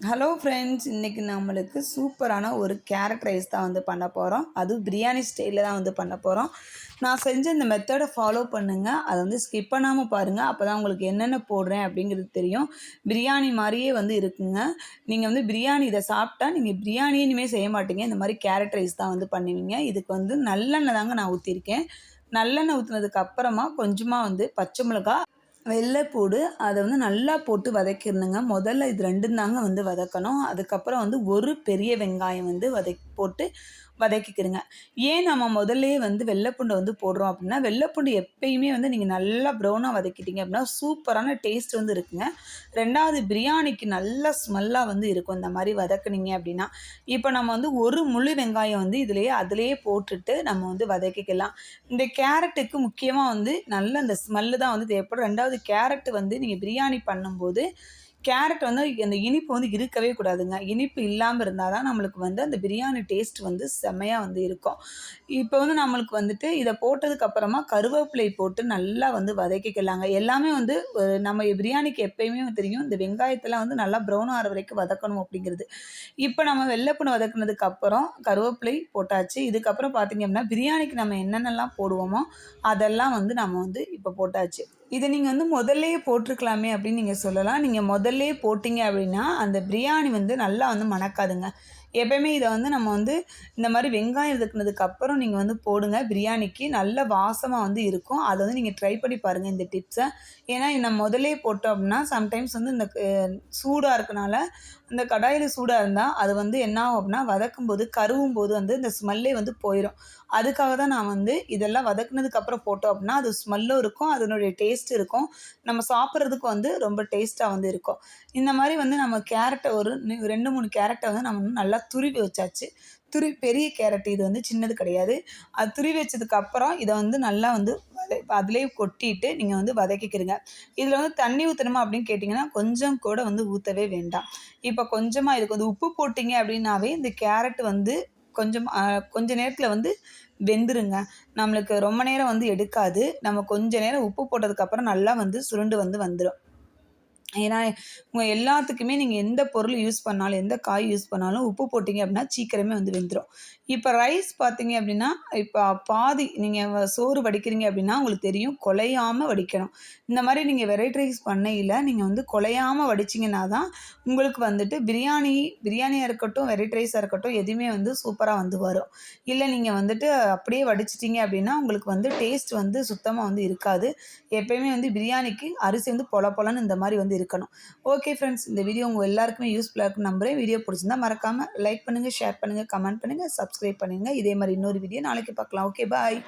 Hello friends இன்றைக்கி நம்மளுக்கு சூப்பரான ஒரு கேரட் ரைஸ் தான் வந்து பண்ண போகிறோம் அதுவும் பிரியாணி ஸ்டைலில் தான் வந்து பண்ண போகிறோம் நான் செஞ்ச இந்த மெத்தடை ஃபாலோ பண்ணுங்கள் அதை வந்து ஸ்கிப் பண்ணாமல் பாருங்கள் அப்போ தான் உங்களுக்கு என்னென்ன போடுறேன் அப்படிங்கிறது தெரியும். பிரியாணி மாதிரியே வந்து இருக்குங்க. நீங்கள் வந்து பிரியாணி இதை சாப்பிட்டா நீங்கள் பிரியாணியே இனிமேல் செய்ய மாட்டீங்க. இந்த மாதிரி கேரட் ரைஸ் தான் வந்து பண்ணுவீங்க. இதுக்கு வந்து நல்லெண்ணெய் தாங்க நான் ஊற்றிருக்கேன் நல்லெண்ணெய் ஊற்றுனதுக்கு அப்புறமா கொஞ்சமாக வந்து பச்சை மிளகாய் வெள்ளைப்பூடு அதை வந்து நல்லா போட்டு வதக்கிடணுங்க. முதல்ல இது ரெண்டும் தாங்க வந்து வதக்கணும். அதுக்கப்புறம் வந்து ஒரு பெரிய வெங்காயம் வந்து வதக்கி போட்டு வதக்கிக்கிறங்க ஏன் நம்ம முதல்லே வந்து வெள்ளைப்பூண்டை வந்து போடுறோம் அப்படின்னா வெள்ளைப்பூண்டு எப்பயுமே வந்து நீங்கள் நல்லா ப்ரௌனாக வதக்கிட்டீங்க அப்படின்னா சூப்பரான டேஸ்ட் வந்து இருக்குங்க. ரெண்டாவது பிரியாணிக்கு நல்ல ஸ்மெல்லாக வந்து இருக்கும். இந்த மாதிரி வதக்குனீங்க அப்படின்னா இப்போ நம்ம வந்து ஒரு முழு வெங்காயம் வந்து இதுலேயே அதிலேயே போட்டுட்டு நம்ம வந்து வதக்கிக்கலாம். இந்த கேரட்டுக்கு முக்கியமாக வந்து நல்ல அந்த ஸ்மெல்லு தான் வந்து தேவைப்படும். ரெண்டாவது கேரட்டு வந்து நீங்கள் பிரியாணி பண்ணும்போது கேரட் வந்து அந்த இனிப்பு வந்து இருக்கவே கூடாதுங்க. இனிப்பு இல்லாமல் இருந்தால் தான் நம்மளுக்கு வந்து அந்த பிரியாணி டேஸ்ட் வந்து செம்மையாக வந்து இருக்கும். இப்போ வந்து நம்மளுக்கு வந்துட்டு இதை போட்டதுக்கப்புறமா கருவேப்பிலை போட்டு நல்லா வந்து வதக்கிக்கலாங்க. எல்லாமே வந்து நம்ம பிரியாணிக்கு எப்பயுமே தெரியும் இந்த வெங்காயத்தெல்லாம் வந்து நல்லா ப்ரௌன் ஆகிற வரைக்கும் வதக்கணும் அப்படிங்கிறது. இப்போ நம்ம வெள்ளைப்பூனை வதக்குனதுக்கு அப்புறம் கருவேப்பிலை போட்டாச்சு. இதுக்கப்புறம் பார்த்திங்க அப்படின்னா பிரியாணிக்கு நம்ம என்னென்னலாம் போடுவோமோ அதெல்லாம் வந்து நம்ம வந்து இப்போ போட்டாச்சு. இதை நீங்கள் வந்து முதல்லையே போட்டிருக்கலாமே அப்படின்னு நீங்கள் சொல்லலாம். நீங்கள் முதல்லே போட்டிங்க அப்படின்னா அந்த பிரியாணி வந்து நல்லா வந்து மணக்காதுங்க. எப்போயுமே இதை வந்து நம்ம வந்து இந்த மாதிரி வெங்காயம் இதுக்குனதுக்கு அப்புறம் நீங்கள் வந்து போடுங்க. பிரியாணிக்கு நல்ல வாசமாக வந்து இருக்கும். அதை வந்து நீங்கள் ட்ரை பண்ணி பாருங்கள் இந்த டிப்ஸை ஏன்னா நம்ம முதலே போட்டோம் அப்படின்னா சம்டைம்ஸ் வந்து இந்த சூடாக இருக்கனால இந்த கடாயில் சூடாக இருந்தால் அது வந்து என்ன ஆகும் அப்படின்னா வதக்கும் போது கருவும் போது வந்து இந்த ஸ்மெல்லே வந்து போயிடும் அதுக்காக தான் நான் வந்து இதெல்லாம் வதக்குனதுக்கு அப்புறம் போட்டோம் அப்படின்னா அது ஸ்மெல்லும் இருக்கும் அதனுடைய டேஸ்ட் இருக்கும். நம்ம சாப்பிட்றதுக்கு வந்து ரொம்ப டேஸ்ட்டாக வந்து இருக்கும். இந்த மாதிரி வந்து நம்ம கேரட்டை ஒரு ரெண்டு மூணு கேரட்டை வந்து நம்ம நல்லா துருவி வச்சாச்சு. துருவி பெரிய கேரட். இது வந்து சின்னது கிடையாது. அது துருவி வச்சதுக்கப்புறம் இதை வந்து நல்லா வந்து அதிலே கொட்டிட்டு நீங்கள் வந்து வதக்கிக்கிறீங்க இதில் வந்து தண்ணி ஊற்றணுமா அப்படின்னு கேட்டிங்கன்னா கொஞ்சம் கூட வந்து ஊற்றவே வேண்டாம். இப்போ கொஞ்சமாக இதுக்கு வந்து உப்பு போட்டிங்க அப்படின்னாவே இந்த கேரட் வந்து கொஞ்சம் கொஞ்ச நேரத்தில் வந்து வெந்துருங்க. நம்மளுக்கு ரொம்ப நேரம் வந்து எடுக்காது. நம்ம கொஞ்ச நேரம் உப்பு போட்டதுக்கப்புறம் நல்லா வந்து சுருண்டு வந்து வந்துடும் ஏன்னா உங்கள் எல்லாத்துக்குமே நீங்கள் எந்த பொருள் யூஸ் பண்ணாலும் எந்த காய் யூஸ் பண்ணாலும் உப்பு போட்டிங்க அப்படின்னா சீக்கிரமே வந்து வெந்துடும் இப்போ ரைஸ் பார்த்தீங்க அப்படின்னா இப்போ பாதி நீங்கள் சோறு வடிக்கிறீங்க அப்படின்னா உங்களுக்கு தெரியும் குலையாமல் வடிக்கணும். இந்த மாதிரி நீங்கள் வெரைட்டி ரைஸ் பண்ணையில் நீங்கள் வந்து குலையாமல் வடிச்சிங்கன்னா தான் உங்களுக்கு வந்துட்டு பிரியாணி பிரியாணியாக இருக்கட்டும் வெரைட்டி ரைஸாக இருக்கட்டும் எதுவுமே வந்து சூப்பராக வந்து வரும். இல்லை நீங்கள் வந்துட்டு அப்படியே வடிச்சிட்டிங்க அப்படின்னா உங்களுக்கு வந்து டேஸ்ட் வந்து சுத்தமாக வந்து இருக்காது. எப்பயுமே வந்து பிரியாணிக்கு அரிசி வந்து பொல பொலன்னு இந்த மாதிரி வந்து இருக்கணும். ஓகே ஃப்ரெண்ட்ஸ் இந்த வீடியோ உங்கள் எல்லாருக்குமே யூஸ்ஃபுல்லாக இருக்கும் நம்புறேன். வீடியோ பிடிச்சிருந்தா மறக்காமல் லைக் பண்ணுங்கள் ஷேர் பண்ணுங்கள் கமெண்ட் பண்ணுங்கள் சப்ஸ்கிரைப் பண்ணுங்கள் இதே மாதிரி இன்னொரு வீடியோ நாளைக்கு பார்க்கலாம். Okay bye